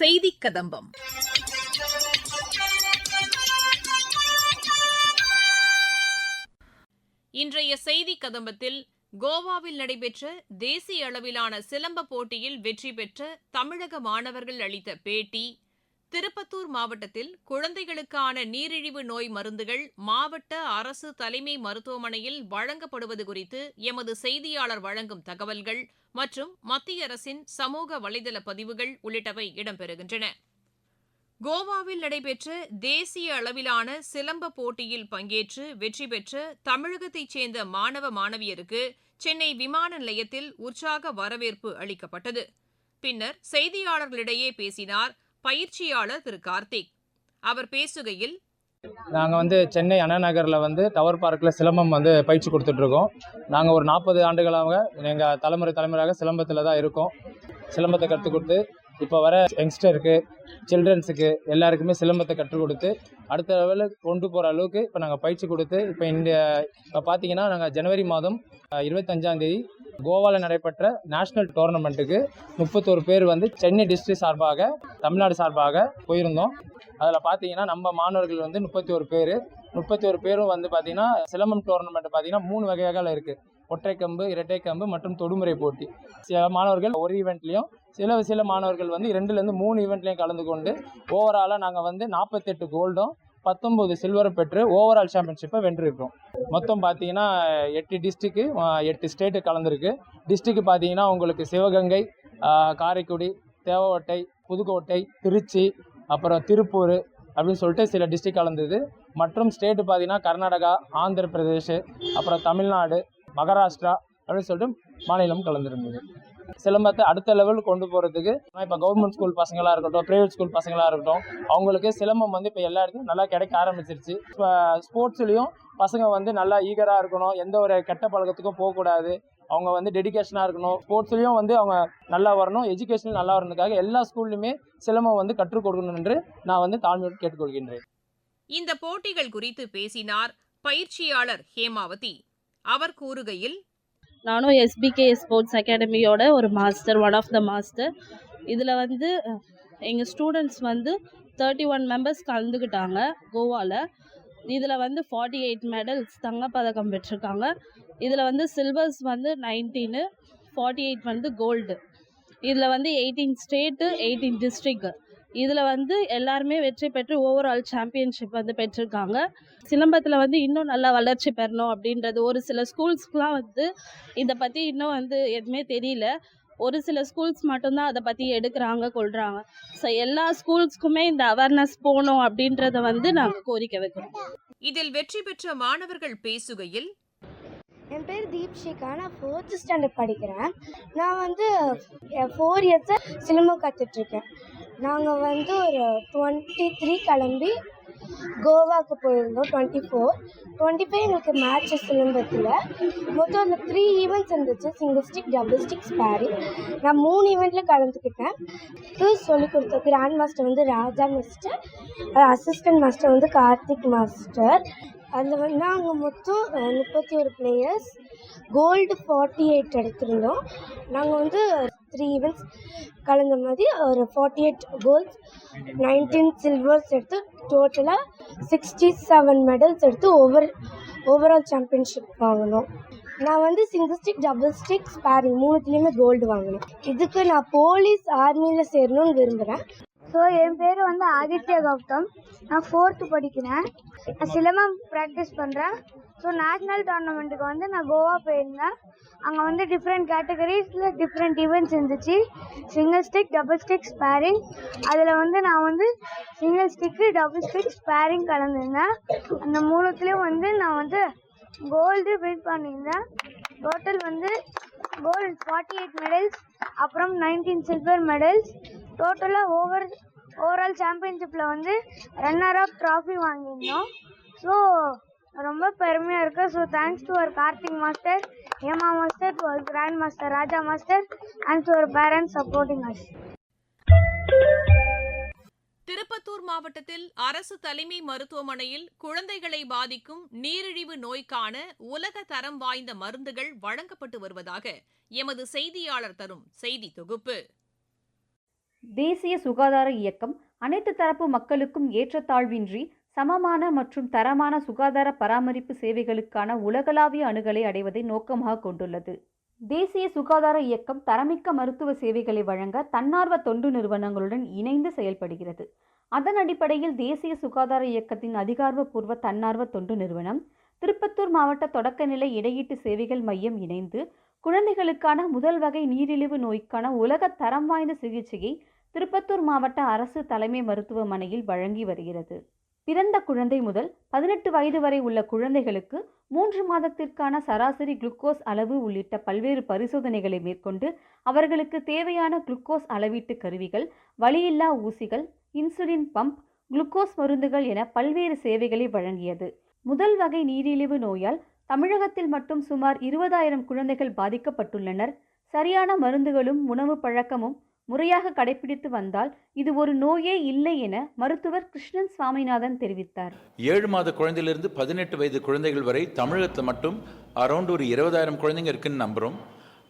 செய்திக் கதம்பம். இன்றைய செய்தி கதம்பத்தில் கோவாவில் நடைபெற்ற தேசிய அளவிலான சிலம்ப போட்டியில் வெற்றி பெற்ற தமிழக மாணவர்கள் அளித்த பேட்டி திருப்பத்தூர் மாவட்டத்தில் குழந்தைகளுக்கான நீரிழிவு நோய் மருந்துகள் மாவட்ட அரசு தலைமை மருத்துவமனையில் வழங்கப்படுவது குறித்து எமது செய்தியாளர் வழங்கும் தகவல்கள் மற்றும் மத்திய அரசின் சமூக வலைதள பதிவுகள் உள்ளிட்டவை இடம்பெறுகின்றன. கோவாவில் நடைபெற்ற தேசிய அளவிலான சிலம்ப போட்டியில் பங்கேற்று வெற்றி பெற்ற தமிழகத்தைச் சேர்ந்த மாணவ மாணவியருக்கு சென்னை விமான நிலையத்தில் உற்சாக வரவேற்பு அளிக்கப்பட்டது. பின்னர் செய்தியாளர்களிடையே பேசினார் பயிற்சியாளர் திரு கார்த்திக். அவர் பேசுகையில் நாங்கள் வந்து சென்னை அண்ணா நகரில் வந்து டவர் பார்க்கில் சிலம்பம் வந்து பயிற்சி கொடுத்துட்ருக்கோம் நாங்கள் ஒரு நாற்பது ஆண்டுகளாக எங்கள் தலைமுறை தலைமுறையாக சிலம்பத்தில் தான் இருக்கோம். சிலம்பத்தை கற்றுக் கொடுத்து இப்போ வர யங்ஸ்டருக்கு சில்ட்ரன்ஸுக்கு எல்லாருக்குமே சிலம்பத்தை கற்றுக் கொடுத்து அடுத்த லெவலில் கொண்டு போகிற அளவுக்கு இப்போ நாங்கள் பயிற்சி கொடுத்து இப்போ இந்த இப்போ பார்த்தீங்கன்னா நாங்கள் ஜனவரி மாதம் இருபத்தஞ்சாந்தேதி கோவாவில் நடைபெற்ற நேஷ்னல் டோர்னமெண்ட்டுக்கு முப்பத்தோரு பேர் வந்து சென்னை டிஸ்ட்ரிக்ட் சார்பாக தமிழ்நாடு சார்பாக போயிருந்தோம். அதில் பார்த்தீங்கன்னா நம்ம மாணவர்கள் வந்து முப்பத்தி ஒரு பேர். முப்பத்தி ஒரு பேரும் வந்து பார்த்தீங்கன்னா சிலம்பம் டோர்னமெண்ட் பார்த்தீங்கன்னா மூணு வகைகள் இருக்குது இரட்டை கம்பு மற்றும் தொடுமுறை போட்டி. சில மாணவர்கள் ஒரு ஈவெண்ட்லேயும் சில சில மாணவர்கள் வந்து ரெண்டுலேருந்து மூணு ஈவெண்ட்லேயும் கலந்து கொண்டு ஓவராலாக நாங்கள் வந்து நாற்பத்தெட்டு கோல்டும் பத்தொம்போது சில்வரை பெற்று ஓவரால் சாம்பியன்ஷிப்பை வென்றிருக்கோம் மொத்தம் பார்த்தீங்கன்னா எட்டு டிஸ்ட்ரிக்கு எட்டு ஸ்டேட்டு கலந்துருக்கு. டிஸ்ட்ரிக்கு பார்த்தீங்கன்னா உங்களுக்கு சிவகங்கை காரைக்குடி தேவகோட்டை புதுக்கோட்டை திருச்சி அப்புறம் திருப்பூர் அப்படின்னு சொல்லிட்டு சில டிஸ்ட்ரிக் கலந்தது. மற்றும் ஸ்டேட்டு பார்த்தீங்கன்னா கர்நாடகா ஆந்திர பிரதேஷ் அப்புறம் தமிழ்நாடு மகாராஷ்டிரா அப்படின்னு சொல்லிட்டு மாநிலம் கலந்துருந்தது. சிலம்பத்தை அடுத்த லெவலுக்கு கொண்டு போகிறதுக்கு இப்போ கவர்மெண்ட் ஸ்கூல் பசங்களாக இருக்கட்டும் ப்ரைவேட் ஸ்கூல் பசங்களாக இருக்கட்டும் அவங்களுக்கு சிலம்பம் வந்து இப்போ எல்லா இடத்துலையும் நல்லா கிடைக்க ஆரம்பிச்சிருச்சு. இப்போ ஸ்போர்ட்ஸ்லேயும் பசங்க வந்து நல்லா ஈகராக இருக்கணும் எந்த ஒரு கெட்ட பழக்கத்துக்கும் போகக்கூடாது அவங்க வந்து டெடிகேஷனாக இருக்கணும். ஸ்போர்ட்ஸ்லேயும் வந்து அவங்க நல்லா வரணும் எஜுகேஷன் நல்லா வரணுக்காக எல்லா ஸ்கூல்லையுமே சிலம்பம் வந்து கற்றுக் கொடுக்கணும் என்று நான் வந்து தாழ்மையோடு கேட்டுக்கொள்கின்றேன். இந்த போட்டிகள் குறித்து பேசினார் பயிற்சியாளர் ஹேமாவதி. அவர் கூறுகையில் நானும் எஸ்பிகே ஸ்போர்ட்ஸ் அகாடமியோட ஒரு master one of the master இதில் வந்து எங்கள் ஸ்டூடெண்ட்ஸ் வந்து தேர்ட்டி ஒன் மெம்பர்ஸ் கலந்துக்கிட்டாங்க கோவாவில் இதில் வந்து ஃபார்ட்டி எயிட் மெடல்ஸ் தங்கப்பதக்கம் பெற்றிருக்காங்க. இதில் வந்து சில்வர்ஸ் வந்து நைன்டீனு ஃபார்ட்டி எயிட் வந்து கோல்டு இதில் வந்து எயிட்டீன் ஸ்டேட்டு எயிட்டீன் டிஸ்ட்ரிக்ட் இதில் வந்து எல்லாருமே வெற்றி பெற்று ஓவரால் சாம்பியன்ஷிப் வந்து பெற்றிருக்காங்க. சிலம்பத்தில் வந்து இன்னும் நல்லா வளர்ச்சி பெறணும் அப்படின்றது ஒரு சில ஸ்கூல்ஸ்க்குலாம் வந்து இதை பற்றி இன்னும் வந்து எதுவுமே தெரியல. ஒரு சில ஸ்கூல்ஸ் மட்டும்தான் அதை பற்றி எடுக்கிறாங்க கொள்கிறாங்க ஸோ எல்லா ஸ்கூல்ஸ்க்குமே இந்த அவேர்னஸ் போகணும் அப்படின்றத வந்து நாங்கள் கோரிக்கை வைக்கிறோம். இதில் வெற்றி பெற்ற மாணவர்கள் பேசுகையில் என் பேர் தீப்ஷிகா. நான் ஃபோர்த்து ஸ்டாண்டர்ட் படிக்கிறேன். நான் வந்து ஃபோர் இயர்ஸாக சிலம்பம் கற்றுட்ருக்கேன் நாங்கள் வந்து ஒரு டுவெண்ட்டி த்ரீ கிளம்பி கோவாவுக்கு போயிருந்தோம் டுவெண்ட்டி ஃபோர் டுவெண்ட்டி ஃபைவ் எங்களுக்கு மேட்ச் சிலம்பத்தில் மொத்தம் அந்த த்ரீ ஈவெண்ட்ஸ் இருந்துச்சு single stick double stick sparring நான் மூணு ஈவெண்ட்டில் கலந்துக்கிட்டேன் இது சொல்லிக் கொடுத்த கிராண்ட் மாஸ்டர் வந்து ராஜா மாஸ்டர் அசிஸ்டன்ட் மாஸ்டர் வந்து கார்த்திக் மாஸ்டர் அதில் வந்து நாங்கள் மொத்தம் முப்பத்தி ஒரு பிளேயர்ஸ் கோல்டு ஃபார்ட்டி எயிட் எடுத்திருந்தோம். நாங்கள் வந்து த்ரீ ஈவெண்ட்ஸ் கலந்த மாதிரி ஒரு forty eight golds nineteen silvers எடுத்து டோட்டலாக சிக்ஸ்டி செவன் மெடல்ஸ் எடுத்து ஓவர் ஓவரால் சாம்பியன்ஷிப் வாங்கினோம். நான் வந்து single stick double stick sparring மூணுத்துலேயுமே gold வாங்கினேன் இதுக்கு நான் போலீஸ் ஆர்மியில் சேரணும்னு விரும்புகிறேன் ஸோ என் பேர் வந்து ஆதித்ய கௌதம். நான் ஃபோர்த்து படிக்கிறேன். நான் சிலம்பம் ப்ராக்டிஸ் பண்ணுறேன் ஸோ நேஷ்னல் டோர்னமெண்ட்டுக்கு வந்து நான் கோவா போயிருந்தேன். அங்கே வந்து டிஃப்ரெண்ட் கேட்டகரிஸில் டிஃப்ரெண்ட் ஈவெண்ட்ஸ் இருந்துச்சு. Single stick double stick sparring அதில் வந்து நான் வந்து single stick double stick sparring கலந்துருந்தேன். அந்த மூணுத்துலேயும் வந்து நான் வந்து கோல்டு வின் பண்ணியிருந்தேன். டோட்டல் வந்து கோல்டு ஃபார்ட்டி எயிட் மெடல்ஸ் அப்புறம் நைன்டீன் சில்வர் மெடல்ஸ் டோட்டலாக ஓவர் ஓவரால் சாம்பியன்ஷிப்பில் வந்து ரன்னர் அப் ட்ராஃபி வாங்கியிருந்தோம். ஸோ பெருமையாக இருக்கு. So thanks to our Karthik master Hema master to our grand master Raja master and to our parents supporting us Tirupattur மாவட்டத்தில் அரசு தலைமை மருத்துவமனையில் குழந்தைகளை பாதிக்கும் நீரிழிவு நோய்க்கான உலக தரம் வாய்ந்த மருந்துகள் வழங்கப்பட்டு வருவதாக எமது செய்தியாளர் தரும் செய்தி தொகுப்பு. தேசிய சுகாதார இயக்கம் அனைத்து தரப்பு மக்களுக்கும் ஏற்றத்தாழ்வின்றி சமமான மற்றும் தரமான சுகாதார பராமரிப்பு சேவைகளுக்கான உலகளாவிய அணுகலை அடைவதை நோக்கமாக கொண்டுள்ளது. தேசிய சுகாதார இயக்கம் தரமிக்க மருத்துவ சேவைகளை வழங்க தன்னார்வ தொண்டு நிறுவனங்களுடன் இணைந்து செயல்படுகிறது. அதன் அடிப்படையில் தேசிய சுகாதார இயக்கத்தின் அதிகாரப்பூர்வ தன்னார்வ தொண்டு நிறுவனம் திருப்பத்தூர் மாவட்ட தொடக்கநிலை இடையீட்டு சேவைகள் மையம் இணைந்து குழந்தைகளுக்கான முதல் வகை நீரிழிவு நோய்க்கான உலக தரம் வாய்ந்த சிகிச்சையை திருப்பத்தூர் மாவட்ட அரசு தலைமை மருத்துவமனையில் வழங்கி வருகிறது. பிறந்த குழந்தை முதல் பதினெட்டு வயது வரை உள்ள குழந்தைகளுக்கு மூன்று மாதத்திற்கான சராசரி குளுக்கோஸ் அளவு உள்ளிட்ட பல்வேறு பரிசோதனைகளை மேற்கொண்டு அவர்களுக்கு தேவையான குளுக்கோஸ் அளவீட்டு கருவிகள் வழியில்லா ஊசிகள் இன்சுலின் பம்ப் குளுக்கோஸ் மருந்துகள் என பல்வேறு சேவைகளை வழங்கியது. முதல் வகை நீரிழிவு நோயால் தமிழகத்தில் மட்டும் சுமார் இருபதாயிரம் குழந்தைகள் பாதிக்கப்பட்டுள்ளனர். சரியான மருந்துகளும் உணவு பழக்கமும் முறையாக கடைபிடித்து வந்தால் இது ஒரு நோயே இல்லை என மருத்துவர் கிருஷ்ணன் சுவாமிநாதன் தெரிவித்தார். ஏழு மாத குழந்தையிலிருந்து பதினெட்டு வயது குழந்தைகள் வரை தமிழகத்தில் மட்டும் அரௌண்ட் ஒரு இருபதாயிரம் குழந்தைங்க இருக்குன்னு நம்புகிறோம்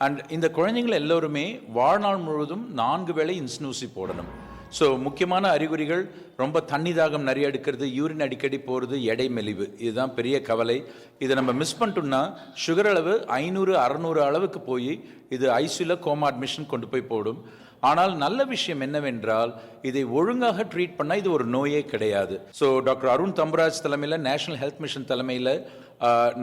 அண்ட் இந்த குழந்தைங்கள் எல்லோருமே வாழ்நாள் முழுவதும் நான்கு வேளை இன்சுனூசி போடணும். ஸோ முக்கியமான அறிகுறிகள் ரொம்ப தண்ணி தாகம் நிறைய எடுக்கிறது யூரின் அடிக்கடி போகிறது எடை மெலிவு இதுதான் பெரிய கவலை. இதை நம்ம மிஸ் பண்ணிட்டோம்னா சுகர் அளவு ஐநூறு அறநூறு அளவுக்கு போய் இது ஐசியூவில் கோமா அட்மிஷன் கொண்டு போய் போடும். ஆனால் நல்ல விஷயம் என்னவென்றால் இதை ஒழுங்காக ட்ரீட் பண்ணால் இது ஒரு நோயே கிடையாது. ஸோ டாக்டர் அருண் தம்பராஜ் தலைமையில் நேஷனல் ஹெல்த் மிஷன் தலைமையில்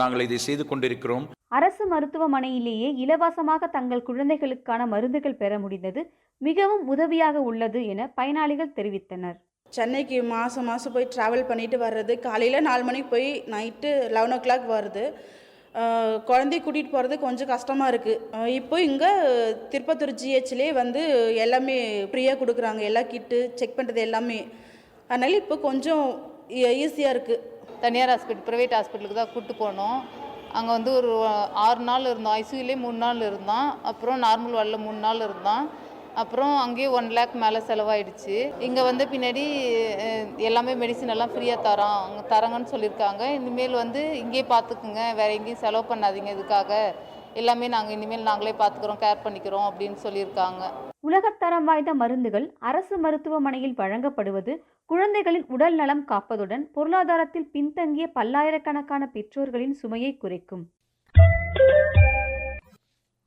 நாங்கள் இதை செய்து கொண்டிருக்கிறோம். அரசு மருத்துவமனையிலேயே இலவசமாக தங்கள் குழந்தைகளுக்கான மருந்துகள் பெற முடிந்தது மிகவும் உதவியாக உள்ளது என பயனாளிகள் தெரிவித்தனர். சென்னைக்கு மாதம் மாதம் போய் ட்ராவல் பண்ணிட்டு வர்றது காலையில் நாலு மணிக்கு போய் நைட்டு லெவன் ஓ கிளாக் வருது. குழந்தைய கூட்டிகிட்டு போகிறது கொஞ்சம் கஷ்டமாக இருக்குது இப்போ இங்கே திருப்பத்தூர் ஜிஹெச்லேயே வந்து எல்லாமே ஃப்ரீயாக கொடுக்குறாங்க. எல்லா கிட்டு செக் பண்ணுறது எல்லாமே. அதனால் இப்போ கொஞ்சம் ஈஸியாக இருக்குது தனியார் ஹாஸ்பிட்டல் ப்ரைவேட் ஹாஸ்பிட்டலுக்கு தான் கூப்பிட்டு போனோம். அங்கே வந்து ஒரு ஆறு நாள் இருந்தோம் ஐசியூலே மூணு நாள் இருந்தோம் அப்புறம் நார்மல் வார்டில் மூணு நாள் இருந்தோம் அப்புறம் அங்கேயே ஒன் லேக் மேலே செலவாயிடுச்சு. இங்கே வந்து பின்னாடி எல்லாமே மெடிசின் எல்லாம் ஃப்ரீயாக தரோம் அங்கே தராங்கன்னு சொல்லியிருக்காங்க இனிமேல் வந்து இங்கேயே பார்த்துக்குங்க வேறு எங்கேயும் செலவு பண்ணாதீங்க இதுக்காக. எல்லாமே நாங்கள் இனிமேல் நாங்களே பார்த்துக்குறோம் கேர் பண்ணிக்கிறோம் அப்படின்னு சொல்லியிருக்காங்க. உலகத்தரம் வாய்ந்த மருந்துகள் அரசு மருத்துவமனையில் வழங்கப்படுவது குழந்தைகளின் உடல் நலம் காப்பதுடன் பொருளாதாரத்தில் பின்தங்கிய பல்லாயிரக்கணக்கான பெற்றோர்களின் சுமையை குறைக்கும்.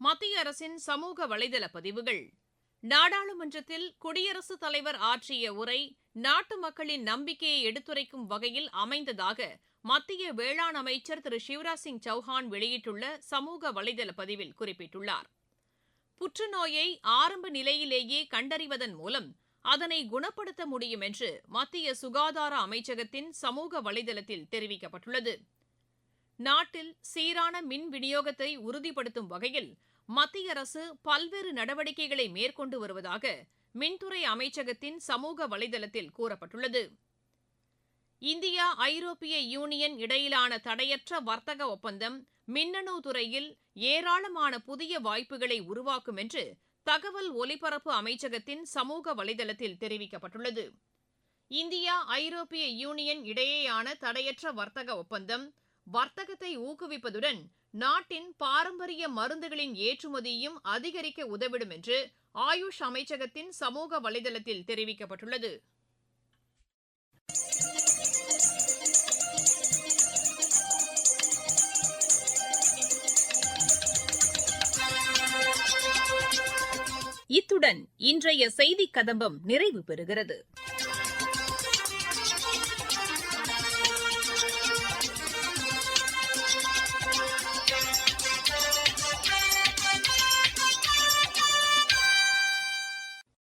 மத்திய அரசின் சமூக வலைதள பதிவுகள். நாடாளுமன்றத்தில் குடியரசுத் தலைவர் ஆற்றிய உரை நாட்டு மக்களின் நம்பிக்கையை எடுத்துரைக்கும் வகையில் அமைந்ததாக மத்திய வேளாண் அமைச்சர் திரு. சிவராஜ் சிங் சௌஹான் வெளியிட்டுள்ள சமூக வலைதள பதிவில் குறிப்பிட்டுள்ளார். புற்றுநோயை ஆரம்ப நிலையிலேயே கண்டறிவதன் மூலம் அதனை குணப்படுத்த முடியும் என்று மத்திய சுகாதார அமைச்சகத்தின் சமூக வலைதளத்தில் தெரிவிக்கப்பட்டுள்ளது. நாட்டில் சீரான மின் விநியோகத்தை உறுதிப்படுத்தும் வகையில் மத்திய அரசு பல்வேறு நடவடிக்கைகளை மேற்கொண்டு வருவதாக மின்துறை அமைச்சகத்தின் சமூக வலைதளத்தில் கூறப்பட்டுள்ளது. இந்தியா ஐரோப்பிய யூனியன் இடையிலான தடையற்ற வர்த்தக ஒப்பந்தம் மின்னணு துறையில் ஏராளமான புதிய வாய்ப்புகளை உருவாக்கும் என்று தகவல் ஒலிபரப்பு அமைச்சகத்தின் சமூக வலைதளத்தில் தெரிவிக்கப்பட்டுள்ளது. இந்தியா ஐரோப்பிய யூனியன் இடையேயான தடையற்ற வர்த்தக ஒப்பந்தம் வர்த்தகத்தை ஊக்குவிப்பதுடன் நாட்டின் பாரம்பரிய மருந்துகளின் ஏற்றுமதியும் அதிகரிக்க உதவிடும் என்று ஆயுஷ் அமைச்சகத்தின் சமூக வலைதளத்தில் தெரிவிக்கப்பட்டுள்ளது. இத்துடன் இன்றைய செய்திக் கதம்பம் நிறைவு பெறுகிறது.